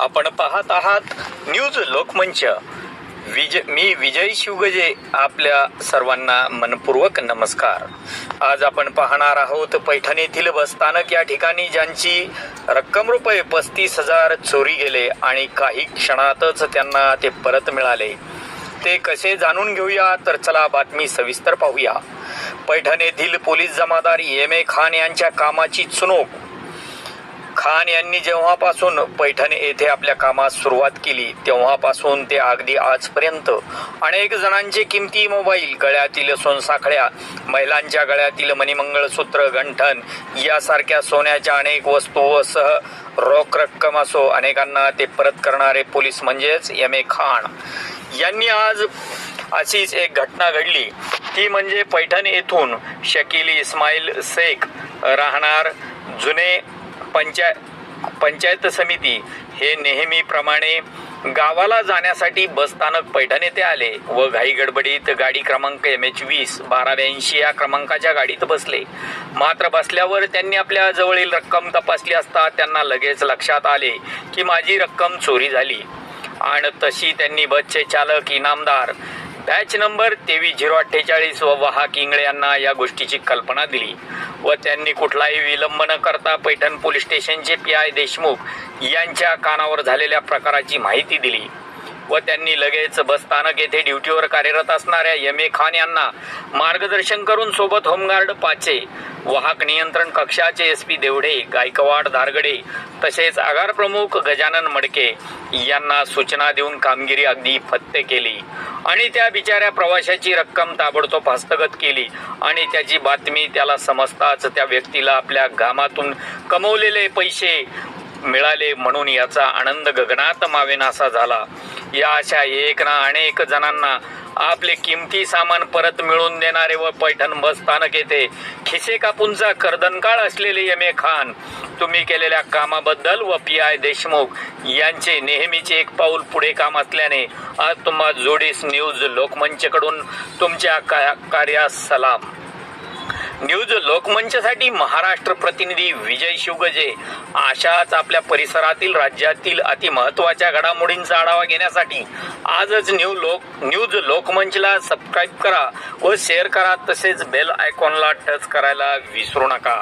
आपण पाहत आहात न्यूज लोकमंच. विज मी विजय शिवगजे आपल्या सर्वांना मनपूर्वक नमस्कार. आज आपण पाहणार आहोत पैठण येथील बसस्थानक या ठिकाणी ज्यांची रक्कम रुपये पस्तीस हजार चोरी गेले आणि काही क्षणातच त्यांना ते परत मिळाले. ते कसे जाणून घेऊया? तर चला बातमी सविस्तर पाहूया. पैठण येथील पोलीस जमादार एम ए खान यांच्या कामाची चुनूक खान यांनी जेव्हापासून पैठण येथे आपल्या कामास सुरुवात केली तेव्हापासून ते अगदी आजपर्यंत अनेक जणांचे किमती मोबाईल गळ्यातील सोनसाखळ्या महिलांच्या गळ्यातील मणिमंगळसूत्र गंठन यासारख्या सोन्याच्या अनेक वस्तू सह रोख रक्कम असो अनेकांना ते परत करणारे पोलीस म्हणजेच एम ए खान. यांनी आज अशीच एक घटना घडली. ती म्हणजे पैठण येथून शकील इस्माईल शेख राहणार जुने पंचाय पंचायत समिती हे नेहमीप्रमाणे गावाला जाण्यासाठी बसस्थानक पैठण येथे आले व घाई गडबडीत गाडी क्रमांक एम एच वीस बारा ब्याऐंशी या क्रमांकाच्या गाडीत बसले. मात्र बसल्यावर त्यांनी आपल्या जवळील रक्कम तपासली असता त्यांना लगेच लक्षात आले की माझी रक्कम चोरी झाली. आणि तशी त्यांनी बसचे चालक इनामदार बॅच नंबर तेवीस झिरो अठ्ठेचाळीस व वाहक इंगळे यांना या गोष्टीची कल्पना दिली. व त्यांनी कुठलाही विलंब न करता पैठण पोलीस स्टेशनचे पी आय देशमुख यांच्या कानावर झालेल्या प्रकाराची माहिती दिली. व त्यांनी लगेच बसस्थानक येथे ड्युटीवर कार्यरत असणाऱ्या एम ए खान यांना मार्गदर्शन करून सोबत होमगार्ड पाचे वाहक नियंत्रण कक्षाचे एस पी देवडे गायकवाड धारगडे तसेच आगार प्रमुख गजानन मडके यांना सूचना देऊन कामगिरी अगदी फत्ते केली आणि त्या बिचाऱ्या प्रवाशाची रक्कम ताबडतोब हस्तगत केली आणि त्याची बातमी त्याला समजताच त्या व्यक्तीला आपल्या घामातून कमवलेले पैसे मिळाले म्हणून याचा आनंद गगनात मावेनासा झाला. या अशा एक ना अनेक जणांना आपले किमती सामान परत मिळवून देणारे व पैठण बस स्थानक येथे खिसे कापूंचा कर्दनकाळ असलेले एम ए खान तुम्ही केलेल्या कामाबद्दल व पी आय देशमुख यांचे नेहमीचे एक पाऊल पुढे काम असल्याने आज तुम्हा जोडीस न्यूज लोकमंचकडून तुमच्या का- कार्यास सलाम. न्यूज लोकमंचसाठी महाराष्ट्र प्रतिनिधी विजय शिवगजे. अशाच आपल्या परिसरातील राज्यातील अतिमहत्वाच्या घडामोडींचा आढावा घेण्यासाठी आजच न्यू लोक न्यूज लोकमंचला सबस्क्राईब करा व शेअर करा तसेच बेल आयकॉनला टच करायला विसरू नका.